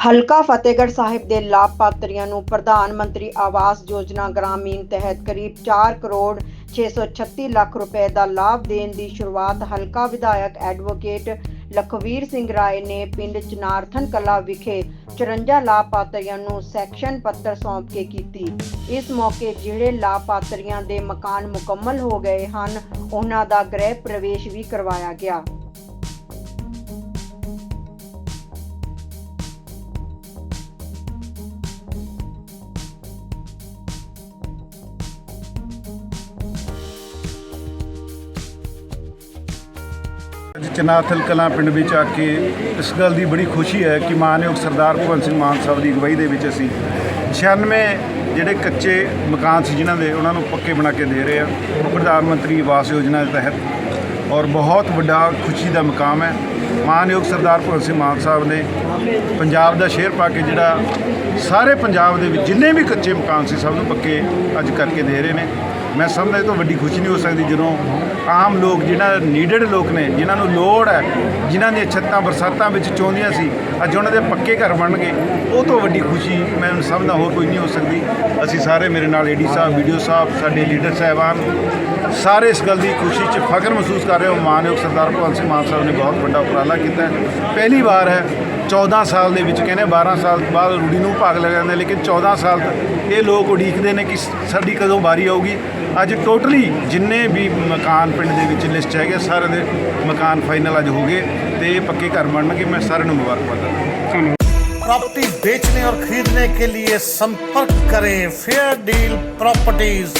ਹਲਕਾ ਫਤਿਹਗੜ੍ਹ ਸਾਹਿਬ ਦੇ ਲਾਭਪਾਤਰੀਆਂ ਨੂੰ ਪ੍ਰਧਾਨ ਮੰਤਰੀ ਆਵਾਸ ਯੋਜਨਾ ਗ੍ਰਾਮੀਣ ਤਹਿਤ ਕਰੀਬ 4 ਕਰੋੜ 636 ਲੱਖ ਰੁਪਏ ਦਾ ਲਾਭ ਦੇਣ ਦੀ ਸ਼ੁਰੂਆਤ ਹਲਕਾ ਵਿਧਾਇਕ ਐਡਵੋਕੇਟ ਲਖਵੀਰ ਸਿੰਘ ਰਾਏ ਨੇ ਪਿੰਡ ਚਨਾਰਥਨ ਕਲਾ ਵਿਖੇ 54 ਲਾਭਪਾਤਰੀਆਂ ਨੂੰ ਸੈਕਸ਼ਨ ਪੱਤਰ ਸੌਂਪ ਕੇ ਕੀਤੀ। ਇਸ ਮੌਕੇ ਜਿਹੜੇ ਲਾਭਪਾਤਰੀਆਂ ਦੇ ਮਕਾਨ ਮੁਕੰਮਲ ਹੋ ਗਏ ਹਨ, ਉਹਨਾਂ ਦਾ ਗ੍ਰਹਿ ਪ੍ਰਵੇਸ਼ ਵੀ ਕਰਵਾਇਆ ਗਿਆ। ਅੱਜ ਚਨਾਥਲ ਕਲਾਂ ਪਿੰਡ ਵਿੱਚ ਆ ਕੇ ਇਸ ਗੱਲ ਦੀ ਬੜੀ ਖੁਸ਼ੀ ਹੈ ਕਿ ਮਾਨਯੋਗ ਸਰਦਾਰ ਭਗਵੰਤ ਸਿੰਘ ਮਾਨ ਸਾਹਿਬ ਦੀ ਅਗਵਾਈ ਦੇ ਵਿੱਚ ਅਸੀਂ 96 ਜਿਹੜੇ ਕੱਚੇ ਮਕਾਨ ਸੀ ਜਿਨ੍ਹਾਂ ਦੇ, ਉਹਨਾਂ ਨੂੰ ਪੱਕੇ ਬਣਾ ਕੇ ਦੇ ਰਹੇ ਆ ਪ੍ਰਧਾਨ ਮੰਤਰੀ ਆਵਾਸ ਯੋਜਨਾ ਦੇ ਤਹਿਤ। ਔਰ ਬਹੁਤ ਵੱਡਾ ਖੁਸ਼ੀ ਦਾ ਮਕਾਮ ਹੈ। ਮਾਨਯੋਗ ਸਰਦਾਰ ਭਗਵੰਤ ਸਿੰਘ ਮਾਨ ਸਾਹਿਬ ਨੇ ਪੰਜਾਬ ਦਾ ਸ਼ੇਰ ਪਾ ਕੇ ਜਿਹੜਾ ਸਾਰੇ ਪੰਜਾਬ ਦੇ ਵਿੱਚ ਜਿੰਨੇ ਵੀ ਕੱਚੇ ਮਕਾਨ ਸੀ, ਸਭ ਨੂੰ ਪੱਕੇ ਅੱਜ ਕਰਕੇ ਦੇ ਰਹੇ ਨੇ। ਮੈਂ ਸਮਝਦਾ ਇਹ ਤੋਂ ਵੱਡੀ ਖੁਸ਼ੀ ਨਹੀਂ ਹੋ ਸਕਦੀ ਜਦੋਂ ਆਮ ਲੋਕ ਜਿਹਨਾਂ ਨੀਡਡ ਲੋਕ ਨੇ, ਜਿਨ੍ਹਾਂ ਨੂੰ ਲੋੜ ਹੈ, ਜਿਨ੍ਹਾਂ ਦੀਆਂ ਛੱਤਾਂ ਬਰਸਾਤਾਂ ਵਿੱਚ ਚੋਂਦੀਆਂ ਸੀ, ਅੱਜ ਉਹਨਾਂ ਦੇ ਪੱਕੇ ਘਰ ਬਣ ਗਏ ਉਹ ਤੋਂ ਵੱਡੀ ਖੁਸ਼ੀ ਮੈਂ ਸਮਝਦਾ ਹੋਰ ਕੋਈ ਨਹੀਂ ਹੋ ਸਕਦੀ। ਅਸੀਂ ਸਾਰੇ ਮੇਰੇ ਨਾਲ ਏਡੀ ਸਾਹਿਬ ਵੀਡੀਓ ਸਾਹਿਬ, ਸਾਡੇ ਲੀਡਰ ਸਾਹਿਬਾਨ, ਸਾਰੇ ਇਸ ਗੱਲ ਦੀ ਖੁਸ਼ੀ 'ਚ ਫਖਰ ਮਹਿਸੂਸ ਕਰ ਰਹੇ ਹੋ। ਮਾਨਯੋਗ ਸਰਦਾਰ ਭਗਵੰਤ ਸਿੰਘ ਮਾਨ ਸਾਹਿਬ ਨੇ ਬਹੁਤ ਵੱਡਾ ਉਪਰਾਲਾ ਕੀਤਾ ਪਹਿਲੀ ਵਾਰ ਹੈ 14 ਸਾਲ ਦੇ ਵਿੱਚ ਕਹਿੰਦੇ 12 ਸਾਲ ਬਾਅਦ ਰੂੜੀ ਨੂੰ ਭਾਗ ਲੈ ਜਾਂਦੇ ਲੇਕਿਨ 14 ਸਾਲ ਤੱਕ ਇਹ ਲੋਕ ਉਡੀਕਦੇ ਨੇ ਕਿ ਸਾਡੀ ਕਦੋਂ ਵਾਰੀ ਆਊਗੀ। ਅੱਜ ਟੋਟਲੀ ਜਿੰਨੇ ਵੀ ਮਕਾਨ ਪਿੰਡ ਦੇ ਵਿੱਚ ਲਿਸਟ ਹੈਗੇ ਸਾਰੇ ਦੇ ਮਕਾਨ ਫਾਈਨਲ ਅੱਜ ਹੋ ਗਏ ਤੇ ਇਹ ਪੱਕੇ ਘਰ ਬਣਨਗੇ ਮੈਂ ਸਾਰਿਆਂ ਨੂੰ ਮੁਬਾਰਕਬਾਦ ਦਿੰਦਾ प्रॉपर्टी बेचने और खरीदने के लिए संपर्क करें फेयर डील प्रॉपर्टीज